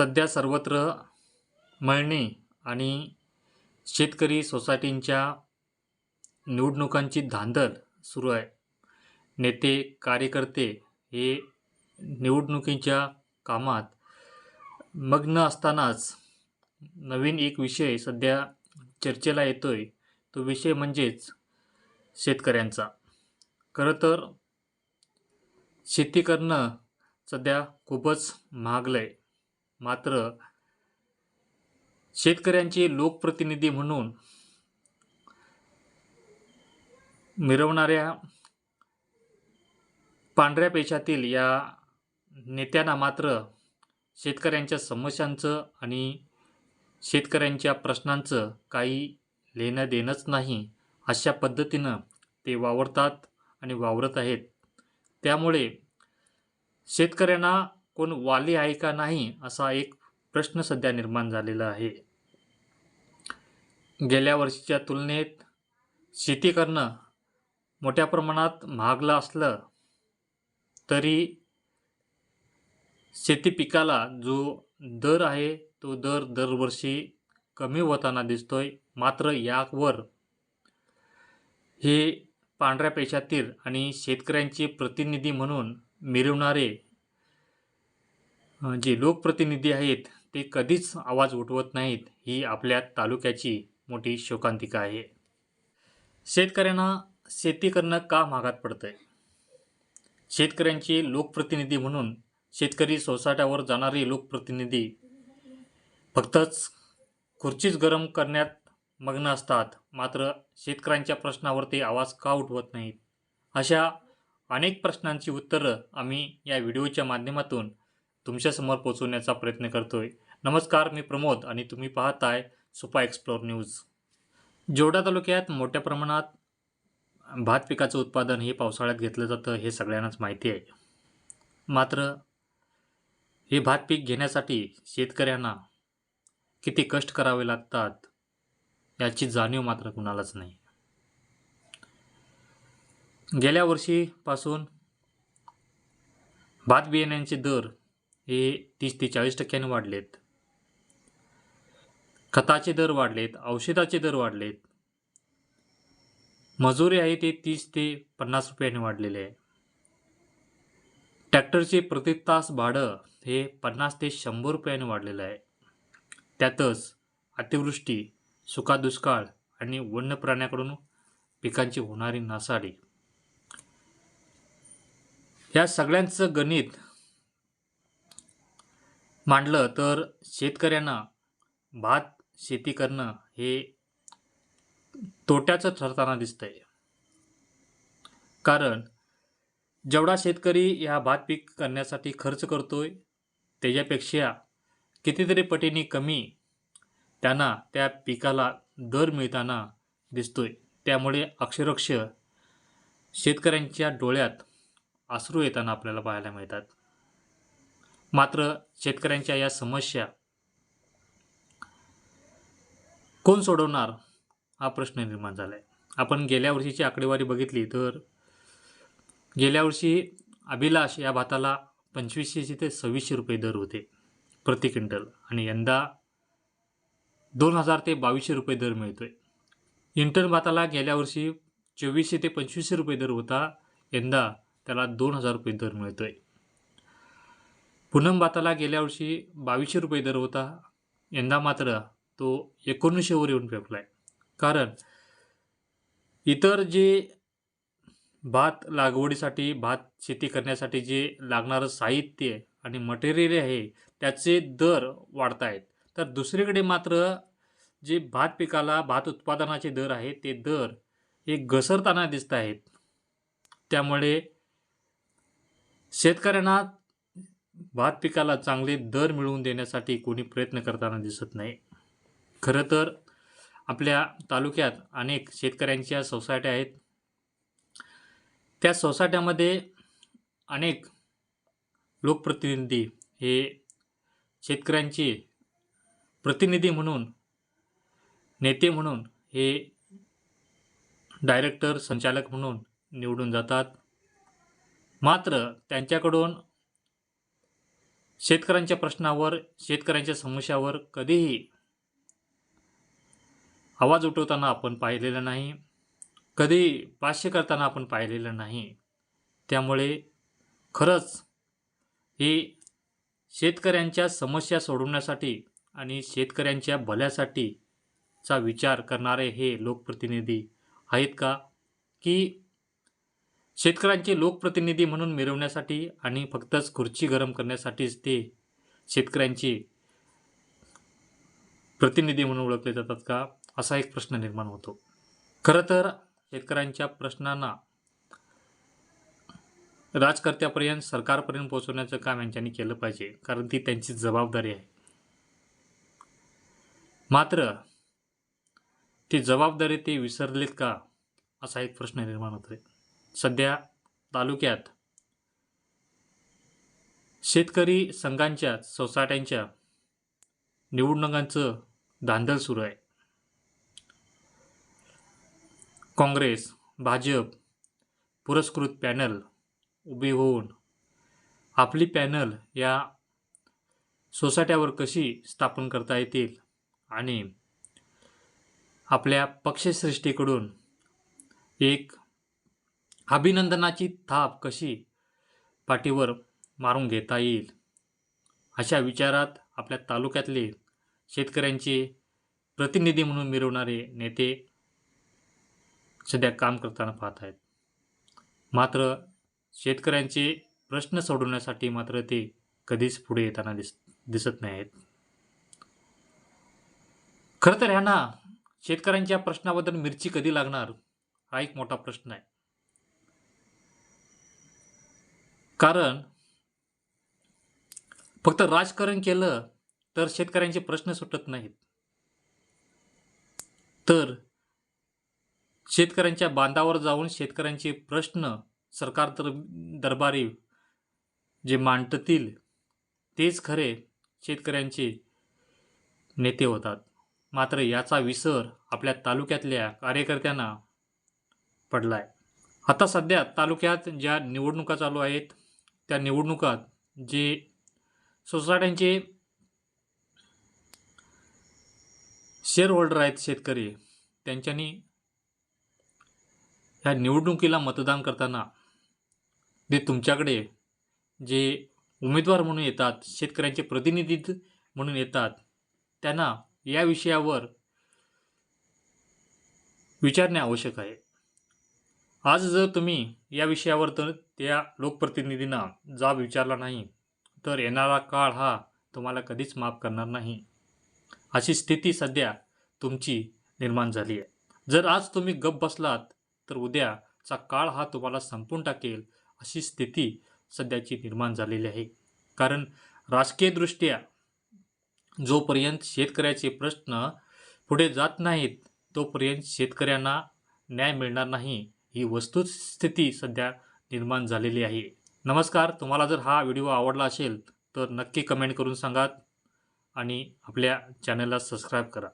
सध्या सर्वत्र मळणी आणि शेतकरी सोसायटींच्या निवडणुकांची धांदल सुरू आहे. नेते कार्यकर्ते हे निवडणुकीच्या कामात मग्न असतानाच नवीन एक विषय सध्या चर्चेला येतो आहे तो विषय म्हणजेच शेतकऱ्यांचा. खरं तर शेती करणं सध्या खूपच महागलं आहे मात्र शेतकऱ्यांचे लोकप्रतिनिधी म्हणून मिरवणाऱ्या पांढऱ्या पेशातील या नेत्यांना मात्र शेतकऱ्यांच्या समस्यांचं आणि शेतकऱ्यांच्या प्रश्नांचं काही लेणं देणंच नाही अशा पद्धतीनं ते वावरतात आणि वावरत आहेत. त्यामुळे शेतकऱ्यांना कोण वाली आहे का नाही असा एक प्रश्न सध्या निर्माण झालेला आहे. गेल्या वर्षीच्या तुलनेत शेती करणं मोठ्या प्रमाणात महागलं असलं तरी शेती पिकाला जो दर आहे तो दर दरवर्षी कमी होताना दिसतोय. मात्र यावर हे पांढऱ्या पेशातील आणि शेतकऱ्यांचे प्रतिनिधी म्हणून मिरवणारे जे लोकप्रतिनिधी आहेत ते कधीच आवाज उठवत नाहीत ही आपल्या तालुक्याची मोठी शोकांतिका आहे. शेतकऱ्यांना शेती करणं का महागात आहे शेतकऱ्यांचे लोकप्रतिनिधी म्हणून शेतकरी सोसायट्यावर जाणारे लोकप्रतिनिधी फक्तच खुर्चीच गरम करण्यात मग्न असतात मात्र शेतकऱ्यांच्या प्रश्नावर ते आवाज का उठवत नाहीत? अशा अनेक प्रश्नांची उत्तरं आम्ही या व्हिडिओच्या माध्यमातून तुमच्यासमोर पोचवण्याचा प्रयत्न करतोय. नमस्कार मी प्रमोद आणि तुम्ही पाहताय सुपा एक्सप्लोर न्यूज. जोडा तालुक्यात मोठ्या प्रमाणात भात पिकाचं उत्पादन हे पावसाळ्यात घेतलं जातं हे सगळ्यांनाच माहिती आहे. मात्र हे भात पीक घेण्यासाठी शेतकऱ्यांना किती कष्ट करावे लागतात याची जाणीव मात्र कुणालाच नाही. गेल्या वर्षीपासून भात बियाण्यांचे दर हे तीस ते चाळीस टक्क्याने वाढलेत. खताचे दर वाढलेत औषधाचे दर वाढलेत. मजुरी आहे ते तीस ते पन्नास रुपयाने वाढलेले आहे. ट्रॅक्टरचे प्रति तास भाडं हे पन्नास ते शंभर रुपयाने वाढलेलं आहे. त्यातच अतिवृष्टी सुका दुष्काळ आणि वन्य प्राण्याकडून पिकांची होणारी नासाडी. या सगळ्यांचं गणित मांडलं तर शेतकऱ्यांना भात शेती करणं हे तोट्याचं ठरताना दिसतंय. कारण जेवढा शेतकरी या भात पीक करण्यासाठी खर्च करतो आहे त्याच्यापेक्षा कितीतरी पटीने कमी त्यांना त्या पिकाला दर मिळताना दिसतो आहे त्यामुळे अक्षरक्ष शेतकऱ्यांच्या डोळ्यात आसरू येताना आपल्याला पाहायला मिळतात. मात्र शेतकऱ्यांच्या या समस्या कोण सोडवणार? हा प्रश्न निर्माण झाला आहे आपण गेल्या वर्षीची आकडेवारी बघितली तर गेल्या वर्षी अभिलाष या भाताला पंचवीसशे ते सव्वीसशे रुपये दर होते प्रति क्विंटल आणि यंदा दोन हजार ते बावीसशे रुपये दर मिळतो आहे इंटर भाताला गेल्या वर्षी चोवीसशे ते पंचवीसशे रुपये दर होता. यंदा त्याला दोन हजार रुपये दर मिळतो आहे पूनम भाताला गेल्या वर्षी बावीसशे रुपये दर होता. यंदा मात्र तो एकोणीसशेवर येऊन फेकला आहे कारण इतर जे भात लागवडीसाठी भात शेती करण्यासाठी जे लागणारं साहित्य आणि मटेरियल आहे त्याचे दर वाढत आहेत तर दुसरीकडे मात्र जे भात पिकाला भात उत्पादनाचे दर आहेत ते दर हे घसरताना दिसत आहेत त्यामुळे शेतकऱ्यांना भात पिकाला चांगले दर मिळवून देण्यासाठी कोणी प्रयत्न करताना दिसत नाही. खरं तर आपल्या तालुक्यात अनेक शेतकऱ्यांच्या सोसायट्या आहेत. त्या सोसायट्यामध्ये अनेक लोकप्रतिनिधी हे शेतकऱ्यांचे प्रतिनिधी म्हणून नेते म्हणून हे डायरेक्टर संचालक म्हणून निवडून जातात. मात्र त्यांच्याकडून शेतकऱ्यांच्या प्रश्नावर शेतकऱ्यांच्या समस्यावर कधीही आवाज उठवताना आपण पाहिलेलं नाही. कधी भाष्य करताना आपण पाहिलेलं नाही. त्यामुळे खरंच हे शेतकऱ्यांच्या समस्या सोडवण्यासाठी आणि शेतकऱ्यांच्या भल्यासाठी चा विचार करणारे हे लोकप्रतिनिधी आहेत का? की शेतकऱ्यांचे लोकप्रतिनिधी म्हणून मिरवण्यासाठी आणि फक्तच खुर्ची गरम करण्यासाठीच ते शेतकऱ्यांचे प्रतिनिधी म्हणून ओळखले जातात का? असा एक प्रश्न निर्माण होतो. खरं तर शेतकऱ्यांच्या प्रश्नांना राजकर्त्यापर्यंत सरकारपर्यंत पोहोचवण्याचं काम यांच्यानी केलं पाहिजे कारण ती त्यांची जबाबदारी आहे. मात्र ती जबाबदारी ते विसरलेत का? असा एक प्रश्न निर्माण होतो सध्या तालुक्यात शेतकरी संघांच्या सोसायट्यांच्या निवडणुकांचं धांदल सुरू आहे. काँग्रेस भाजप पुरस्कृत पॅनल उभी होऊन आपली पॅनल या सोसायट्यावर कशी स्थापन करता येतील आणि आपल्या पक्षश्रेष्ठीकडून एक अभिनंदनाची थाप कशी पाठीवर मारून घेता येईल? अशा विचारात आपल्या तालुक्यातले शेतकऱ्यांचे प्रतिनिधी म्हणून मिरवणारे नेते सध्या काम करताना पाहत आहेत. मात्र शेतकऱ्यांचे प्रश्न सोडवण्यासाठी मात्र ते कधीच पुढे येताना दिस दिसत नाही आहेत. खरं तर ह्यांना शेतकऱ्यांच्या प्रश्नाबद्दल मिरची कधी लागणार हा एक मोठा प्रश्न आहे. कारण फक्त राजकारण केलं तर शेतकऱ्यांचे प्रश्न सुटत नाहीत. तर शेतकऱ्यांच्या बांधावर जाऊन शेतकऱ्यांचे प्रश्न सरकार तर दरबारी जे मांडतील तेच खरे शेतकऱ्यांचे नेते होतात. मात्र याचा विसर आपल्या तालुक्यातल्या कार्यकर्त्यांना पडलाय. आता सध्या तालुक्यात ज्या निवडणुका चालू आहेत त्या निवडणुकात जे सोसायट्यांचे शेअर होल्डर आहेत शेतकरी त्यांच्यानी ह्या निवडणुकीला मतदान करताना ते तुमच्याकडे जे उमेदवार म्हणून येतात शेतकऱ्यांचे प्रतिनिधी म्हणून येतात त्यांना या विषयावर विचारणे आवश्यक आहे. आज जर तुम्ही या विषयावर तर त्या लोकप्रतिनिधींना जाब विचारला नाही तर येणारा काळ हा तुम्हाला कधीच माफ करणार नाही. अशी स्थिती सध्या तुमची निर्माण झाली आहे. जर आज तुम्ही गप बसलात तर उद्याचा काळ हा तुम्हाला संपून टाकेल अशी स्थिती सध्याची निर्माण झालेली आहे. कारण राजकीयदृष्ट्या जोपर्यंत शेतकऱ्याचे प्रश्न पुढे जात नाहीत तोपर्यंत शेतकऱ्यांना न्याय मिळणार नाही. ही वस्तुस्थिती सध्या निर्माण झालेली आहे. नमस्कार तुम्हाला जर हा व्हिडिओ आवडला असेल तर नक्की कमेंट करून सांगा आणि आपल्या चॅनलला सबस्क्राईब करा.